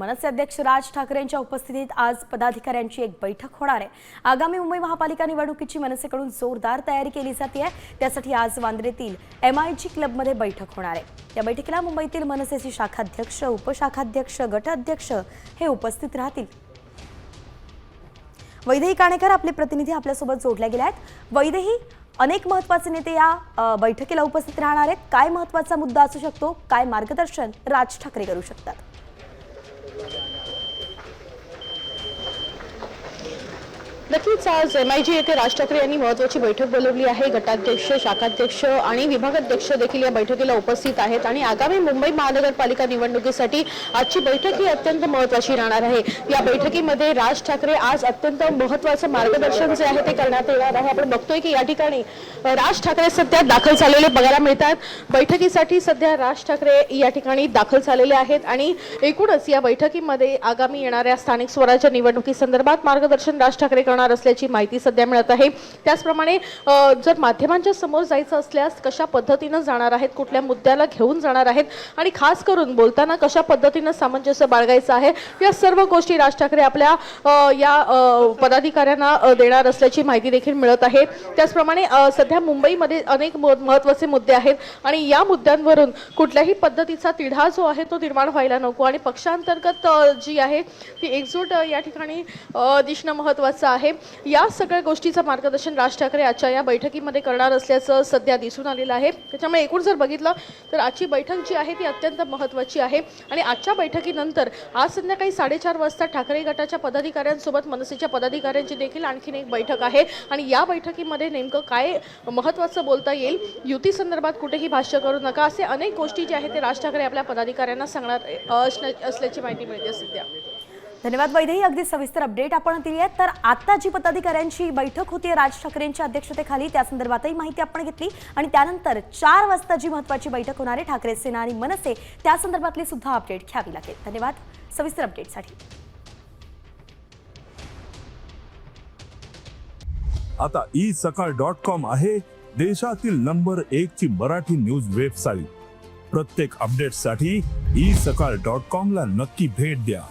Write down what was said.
मनसे अध्यक्ष राज ठाकरेंच्या उपस्थितीत आज पदाधिकाऱ्यांची एक बैठक होणार आहे. आगामी मुंबई महापालिका निवडणुकीची मनसेकडून जोरदार तयारी केली जाते त्यासाठी आज वांद्रेतील एम आय जी क्लबमध्ये बैठक होणार आहे. या बैठकीला मुंबईतील मनसेचे शाखाध्यक्ष उपशाखाध्यक्ष गटाध्यक्ष हे उपस्थित राहतील. वैदेही काणेकर आपले प्रतिनिधी आपल्यासोबत जोडल्या गेले आहेत. वैदेही अनेक महत्त्वाचे नेते या बैठकीला उपस्थित राहणार आहेत. काय महत्त्वाचा मुद्दा असू शकतो? काय मार्गदर्शन राज ठाकरे करू शकतात? नक्कीच आज एम आय जी येथे राज ठाकरे यांनी महत्वाची बैठक बोलवली आहे. गटाध्यक्ष शाखाध्यक्ष आणि विभागाध्यक्ष देखील या बैठकीला उपस्थित आहेत आणि आगामी मुंबई महानगरपालिका निवडणुकीसाठी आजची बैठक ही अत्यंत महत्वाची राहणार आहे. या बैठकीमध्ये राज ठाकरे आज अत्यंत महत्वाचं मार्गदर्शन जे आहे ते करण्यात येणार आहे. आपण बघतोय की या ठिकाणी राज ठाकरे सध्या दाखल झालेले बघायला मिळतात. बैठकीसाठी सध्या राज ठाकरे या ठिकाणी दाखल झालेले आहेत आणि एकूणच या बैठकीमध्ये आगामी येणाऱ्या स्थानिक स्वराज्य निवडणुकी संदर्भात मार्गदर्शन राज ठाकरे करणार असल्याची माहिती सध्या मिळत आहे. त्याचप्रमाणे जर माध्यमांच्या समोर जायचं असल्यास कशा पद्धतीनं जाणार आहेत कुठल्या मुद्द्याला घेऊन जाणार आहेत आणि खास करून बोलताना कशा पद्धतीनं सामंजस्य बाळगायचं आहे या सर्व गोष्टी राज ठाकरे आपल्या या पदाधिकाऱ्यांना देणार असल्याची माहिती देखील मिळत आहे. त्याचप्रमाणे सध्या मुंबईमध्ये अनेक म- महत्त्वाचे मुद्दे आहेत आणि या मुद्द्यांवरून कुठल्याही पद्धतीचा तिढा जो आहे तो निर्माण व्हायला नको. आणि पक्षांतर्गत जी आहे ती एकजूट या ठिकाणी दिसणं महत्त्वाचं आहे. या सगळ्या गोष्टीचं मार्गदर्शन राज ठाकरे आजच्या या बैठकीमध्ये करणार असल्याचं सध्या दिसून आलेलं आहे. त्याच्यामुळे एकूण जर बघितलं तर आजची बैठक जी आहे ती अत्यंत महत्त्वाची आहे. आणि आजच्या बैठकीनंतर आज संध्याकाळी साडेचार वाजता ठाकरे गटाच्या पदाधिकाऱ्यांसोबत मनसेच्या पदाधिकाऱ्यांची देखील आणखीन एक बैठक आहे. आणि या बैठकीमध्ये नेमकं काय महत्त्वाचं बोलता येईल युती संदर्भात कुठेही भाष्य करू नका. असे अनेक गोष्टी ज्या आहेत ते राज ठाकरे आपल्या पदाधिकाऱ्यांना सांगणार असण्या- असल्याची माहिती मिळते सध्या. धन्यवाद वैदेही अगदी सविस्तर अपडेट आपण दिली आहे. तर आता जी पदाधिकाऱ्यांची बैठक होती राज ठाकरेंच्या अध्यक्षतेखाली त्या संदर्भातही माहिती आपण घेतली. आणि त्यानंतर चार वाजता जी महत्वाची बैठक होणार आहे ठाकरे सेना आणि मनसे त्या संदर्भातली सुद्धा अपडेट घ्यावी लागेल. धन्यवाद. सविस्तर अपडेटसाठी आता ई सकाळ डॉट कॉम आहे देशातील नंबर एक ची मराठी न्यूज वेबसाईट प्रत्येक अपडेटसाठी ई सकाळ डॉट कॉम ला नक्की भेट द्या.